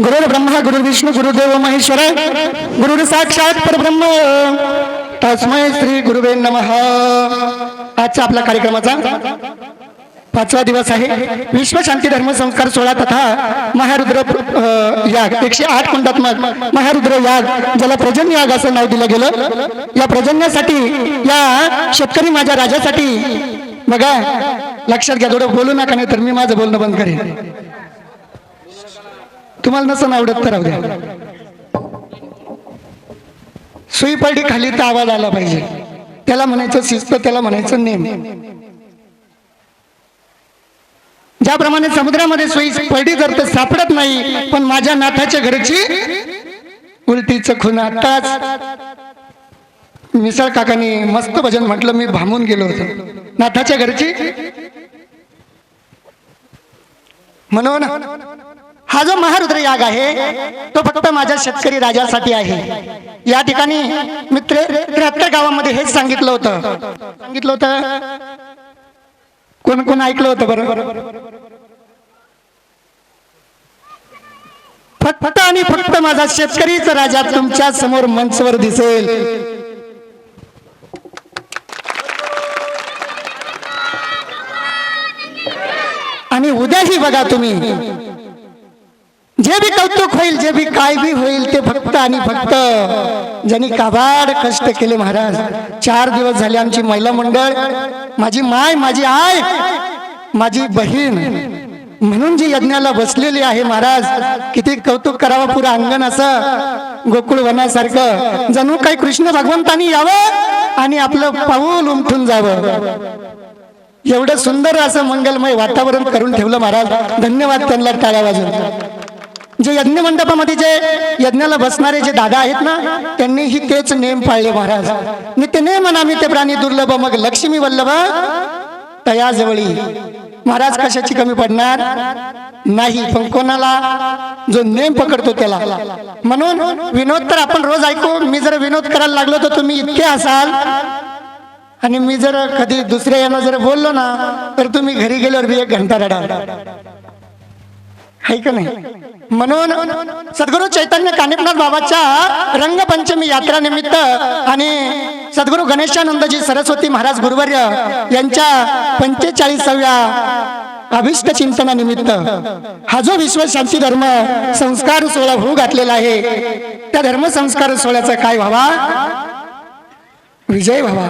गुरुर ब्रह्मा गुरु विष्णू गुरुदेव महेश्वर गुरुर साक्षात परब्रह्म. तस्मय श्री गुरुवे नमः. आजचा आपला कार्यक्रमाचा पाचवा दिवस आहे. विश्व शांती धर्म संस्कार सोहळा तथा महारुद्र याग. एकशे आठ कुंडात्मक महारुद्र याग ज्याला प्रजन्य याग असं नाव दिलं गेलं. या प्रजन्यासाठी या शेतकरी माझ्या राजासाठी बघा लक्षात घ्या थोडं बोलू नका नाही तर मी माझं बोलणं बंद करेन. तुम्हाला नसं आवडत तर राहू द्या. सुई खाली तर आवाज आला पाहिजे. त्याला म्हणायचं शिस्त त्याला म्हणायचं नेम. ज्याप्रमाणे समुद्रामध्ये सोयी पलटी जर तर सापडत नाही पण माझ्या नाथाच्या घरची उलटीच खून आताच. मिसळ काकाने मस्त भजन म्हटलं मी भांबून गेलो होतो. नाथाच्या घरची? म्हणून हा जो महारुद्र याग आहे तो फक्त माझ्या शेतकरी राजासाठी आहे. या ठिकाणी मित्र त्र्याहत्तर गावामध्ये हेच सांगितलं होतं. सांगितलं होतं? कोण कोण ऐकलं होतं बरोबर फक्त आणि फक्त माझा शेतकरीच राजा तुमच्यासमोर मंचवर दिसेल. आणि उद्याही बघा तुम्ही. जे बी कौतुक होईल जे बी काय बी होईल ते फक्त आणि फक्त ज्यांनी काबाड कष्ट केले महाराज. चार दिवस झाले आमची महिला मंडळ माझी माय माझी आय माझी बहीण म्हणून जी यज्ञाला बसलेली आहे महाराज. किती कौतुक करावं पुरं अंगण असं गोकुळ वनासारखं. जणू काही कृष्ण भगवंतानी यावं आणि आपलं पाऊल उमठून जावं. एवढं सुंदर असं मंगलमय वातावरण करून ठेवलं महाराज. धन्यवाद त्यांना टाळ्या वाजून जे यज्ञ मंडपामध्ये जे यज्ञाला बसणारे जे दादा आहेत ना त्यांनीही तेच नेम पाळले महाराज. नित्य नेम नामी ते प्राणी दुर्लभ मग लक्ष्मी वल्लभ तयाजवळी. महाराज कशाची कमी पडणार? नाही पण कोणाला? जो नेम पकडतो त्याला. म्हणून विनोद तर आपण रोज ऐकू मी जर विनोद करायला लागलो तर तुम्ही इतके असाल. आणि मी जर कधी दुसऱ्या यानं जर बोललो ना तर तुम्ही घरी गेल्यावर बी एक घंटा रडा. आहे का नाही? म्हणून सद्गुरू चैतन्य कानिपनाथ बाबाच्या रंगपंचमी यात्रा निमित्त आणि सद्गुरू गणेशानंदजी सरस्वती महाराज गुरुवर्य यांच्या पंचेचाळीसाव्या अभिष्ट चिंतनानिमित्त हा जो विश्व शांती धर्म संस्कार सोहळा होऊ घातलेला आहे त्या धर्म संस्कार सोहळ्याचा काय व्हावा? विजय व्हावा.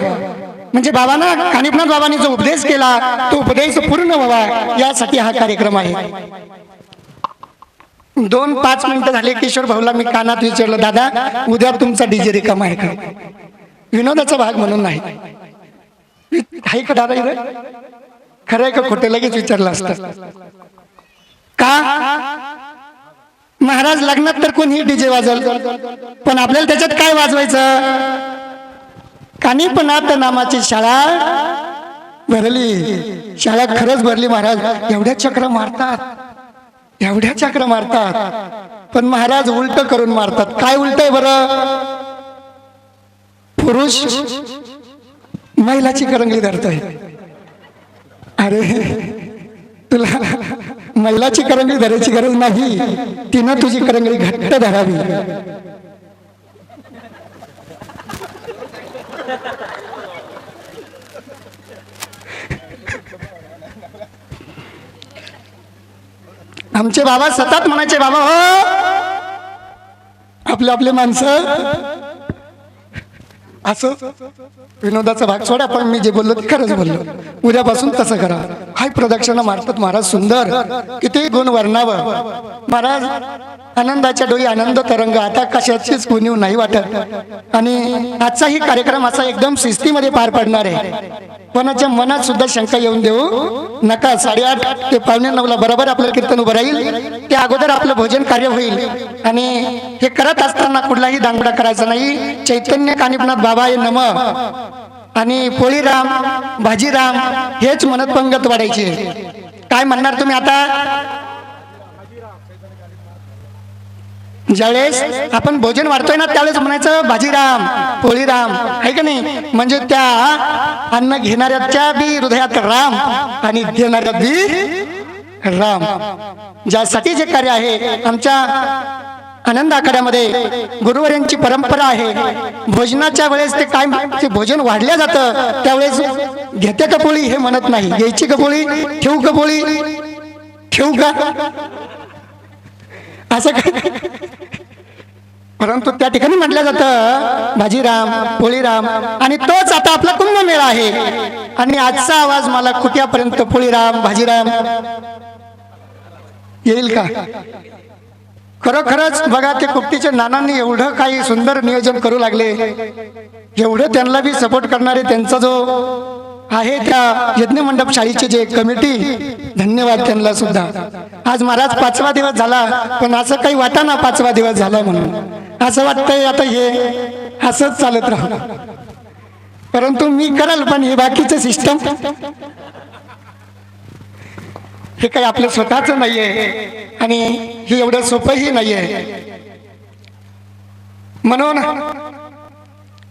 म्हणजे बाबांना कानिपनाथ बाबांनी जो उपदेश केला तो उपदेश पूर्ण व्हावा यासाठी हा कार्यक्रम आहे. दोन पाच मिनिटं झाले किशोर भाऊला मी कानात विचारलं दादा उद्या तुमचा डीजे रिकामा आहे का? विनोदाचा भाग म्हणून नाही. आहे का दादा इथं? खरं आहे का खोटे? लगेच विचारलं असतं. का? महाराज लग्नात तर कोणीही डीजे वाजल पण आपल्याला त्याच्यात काय वाजवायचं? कानिपनाथ नामाची शाळा भरली. शाळा खरंच भरली महाराज. एवढ्या चक्र मारतात. एवढ्या चक्र मारतात. पण महाराज उलट करून मारतात. काय उलट आहे बरं? पुरुष महिलाची करंगली धरतोय. अरे तुला महिलाची करंगली धरायची गरज नाही. तिनं तुझी करंगली घट्ट धरावी. आमचे बाबा सतत म्हणायचे बाबा हो. आपले आपले माणसं. असं विनोदाचा भाग सोडा पण मी जे बोललो ते खरंच बोललो. उद्यापासून तसं करा. हाय प्रदक्षिणा मारतात महाराज सुंदर. किती गुण वर्णावं महाराज आनंदाच्या डोळी आनंद तरंग. आता कशाचीच कुणीव नाही वाटत. आणि आजचाही कार्यक्रम असा एकदम शिस्तीमध्ये पार पडणार आहे. कोणाच्या मनात सुद्धा शंका येऊन देऊ नका. साडेआठ ते पावणे नऊला बरोबर आपलं कीर्तन उभं राहील. त्या अगोदर आपलं भोजन कार्य होईल. आणि हे करत असताना कुठलाही दांगडा करायचा नाही. चैतन्य कानिपनाथ बाबा हे नम. आणि पोळीराम भाजीराम हेच म्हणत पंगत वाढायचे. काय म्हणणार तुम्ही आता? ज्यावेळेस आपण भोजन वाढतोय ना त्यावेळेस म्हणायचं भाजीराम पोळीराम आहे का नाही? म्हणजे त्या अन्न घेणाऱ्याच्या बी हृदयात राम आणि घेणाऱ्या बी राम. ज्यासाठी जे कार्य आहे आमच्या आनंद आखाड्यामध्ये गुरुवर्यांची परंपरा आहे. भोजनाच्या वेळेस ते काय ते भोजन वाढल्या जातं. त्यावेळेस घेते कपोळी हे म्हणत नाही. घ्यायची कपोळी ठेवू कपोळी ठेवू का? असं काय? परंतु त्या ठिकाणी म्हटलं जातं भाजीराम पोळीराम आणि तोच आता आपला कुंभमेळा आहे. आणि आजचा आवाज मला कुठ्यापर्यंत पोळीराम भाजीराम येईल का? खरोखरच बघा ते कुपटीच्या नानांनी एवढं काही सुंदर नियोजन करू लागले. एवढं त्यांना बी सपोर्ट करणारे त्यांचा जो आहे त्या यज्ञ मंडप शाळेची जे कमिटी धन्यवाद त्यांना सुद्धा. आज महाराज पाचवा दिवस झाला पण असं काही वाटा ना पाचवा दिवस झाला म्हणून. असं वाटतंय आता हे असंच चालत राहू परंतु मी करल पण हे बाकीचं सिस्टम हे काही आपलं स्वतःच नाहीये. आणि हे एवढं सोपंही नाहीये. म्हणून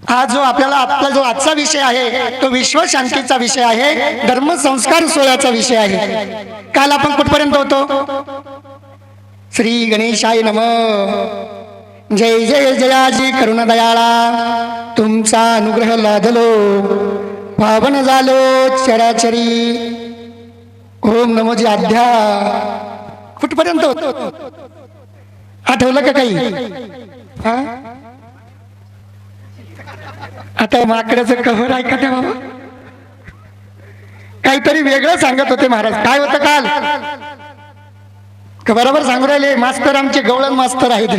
हा जो आपल्याला आपला जो आजचा विषय आहे तो विश्व शांतीचा विषय आहे धर्मसंस्कार सोहळ्याचा विषय आहे. काल आपण कुठपर्यंत होतो? श्री गणेशाय नम. जय जय जयाजी करुण दयाळा तुमचा अनुग्रह लादलो पावन झालो चराचरी. ओम नमोजी अध्या कुठपर्यंत होतो? आठवलं का काही? आता माकड्याचं कव्हर ऐका त्या बाबा? काहीतरी वेगळं सांगत होते महाराज. काय होतं काल? का बरोबर सांगू राहिले? मास्तर आमचे गवळण मास्तर आहेत.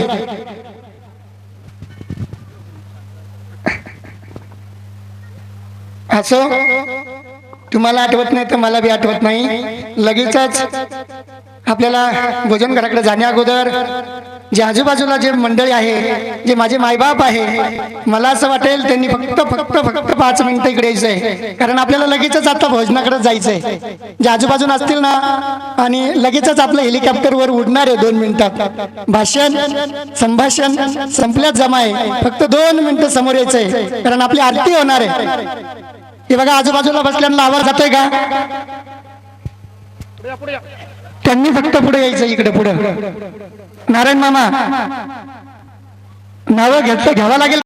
असं? तुम्हाला आठवत नाही तर मला बी आठवत नाही. लगेचच आपल्याला भोजन घराकडे जाण्या अगोदर जे आजूबाजूला जे मंडळी आहे जे माझे मायबाप आहे मला असं वाटेल त्यांनी फक्त फक्त फक्त पाच मिनिटं इकडे यायचंय. कारण आपल्याला लगेचच आता भोजनाकडे जायचंय. जे आजूबाजूला असतील ना आणि लगेचच आपलं हेलिकॉप्टरवर उडणार आहे दोन मिनिटात भाषण संभाषण संपल्यात जमा आहे फक्त दोन मिनिटं समोर यायचंय. कारण आपली आरती होणार आहे. हे बघा आजूबाजूला बसल्यानं आवाज जातोय का? त्यांनी फक्त पुढे यायचं इकडे पुढे. नारायण मामा नावं घेतलं घ्यावं लागेल